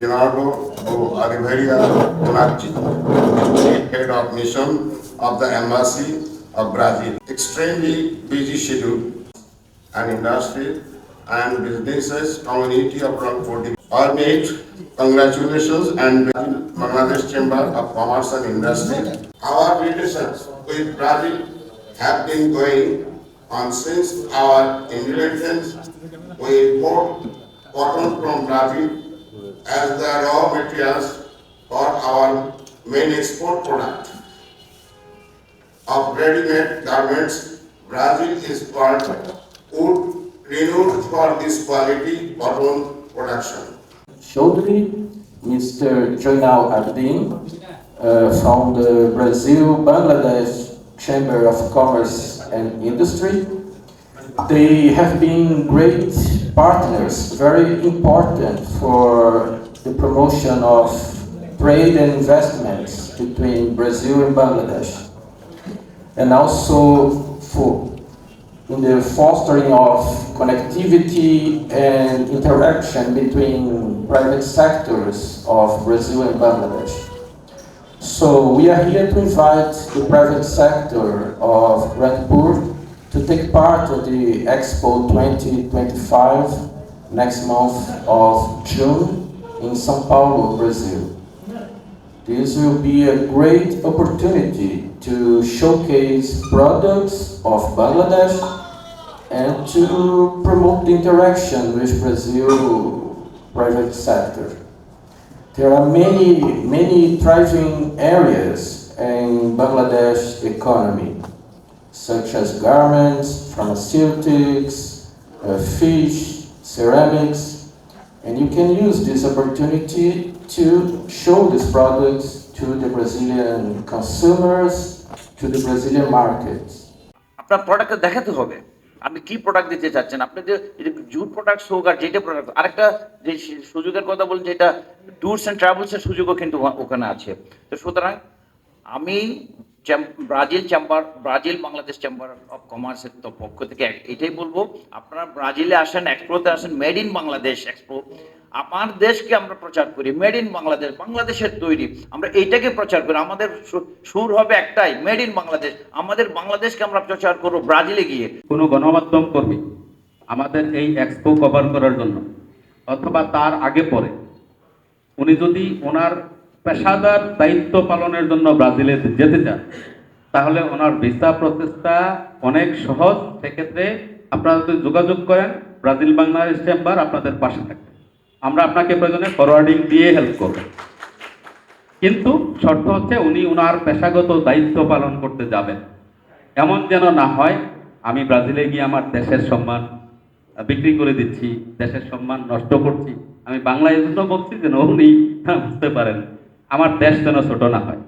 Leonardo Oliveira Bonacci, head of mission of the embassy of Brazil. Extremely busy schedule and industry and businesses community of around 40. All mate, congratulations and Bangladesh Chamber of Commerce and Industry. Our relations with Brazil have been going on since our independence. We import cotton from Brazil as the raw materials for our main export product of ready-made garments. Brazil is world wood renowned for this quality cotton production. Chaudhry, Mr. Joinal Abdin, uh, from the Brazil Bangladesh Chamber of Commerce and Industry. They have been great partners, very important for promotion of trade and investments between Brazil and Bangladesh. And also for in the fostering of connectivity and interaction between private sectors of Brazil and Bangladesh. So we are here to invite the private sector of Redpur to take part of the Expo 2025 next month of June in São Paulo, Brazil. This will be a great opportunity to showcase products of Bangladesh and to promote the interaction with Brazil private sector. There are many, many thriving areas in Bangladesh economy, such as garments, pharmaceutics, uh, fish, ceramics, and you can use this opportunity to show these products to the Brazilian consumers, to the Brazilian markets. আপনার প্রোডাক্টটা দেখাতে হবে। আপনি কি product দিতে চাচ্ছেন? আপনি যে জুট প্রোডাক্ট হোক আর যেটা প্রোডাক্ট আরেকটা যে সুযোগের কথা বলছেন যেটা ট্যুরস অ্যান্ড ট্রাভেলসের সুযোগও কিন্তু ওখানে আছে। তো সুতরাং আমি Brazil chamber Brazil Bangladesh chamber of কমার্সের তো পক্ষ থেকে এটাই বলব। আপনারা ব্রাজিলে আসেন এক্সপোতে আসেন মেড ইন বাংলাদেশ এক্সপো আমার দেশকে আমরা প্রচার করি মেড ইন বাংলাদেশ বাংলাদেশের তৈরি। আমরা এইটাকে প্রচার করি, আমাদের সুর হবে একটাই মেড ইন বাংলাদেশ আমাদের বাংলাদেশকে আমরা প্রচার করব ব্রাজিলে গিয়ে। কোনো গণমাধ্যম কর্মী আমাদের এই এক্সপো কভার করার জন্য, অথবা তার আগে পরে, উনি যদি ওনার পেশাদার দায়িত্ব পালনের জন্য ব্রাজিলে যেতে চান, তাহলে ওনার ভিসা প্রসেসটা অনেক সহজ। সেক্ষেত্রে আপনারা যদি যোগাযোগ করেন, ব্রাজিল বাংলাদেশ চেম্বার আপনাদের পাশে থাকবে। আমরা আপনাকে প্রয়োজনে ফরওয়ার্ডিং দিয়ে হেল্প করব। কিন্তু শর্ত হচ্ছে উনি ওনার পেশাগত দায়িত্ব পালন করতে যাবেন। এমন যেন না হয়, আমি ব্রাজিলে গিয়ে আমার দেশের সম্মান বিক্রি করে দিচ্ছি, দেশের সম্মান নষ্ট করছি। আমি বাংলায় জন্য বলছি যেন উনি বুঝতে পারেন। আমার দেশ যেন ছোট না হয়।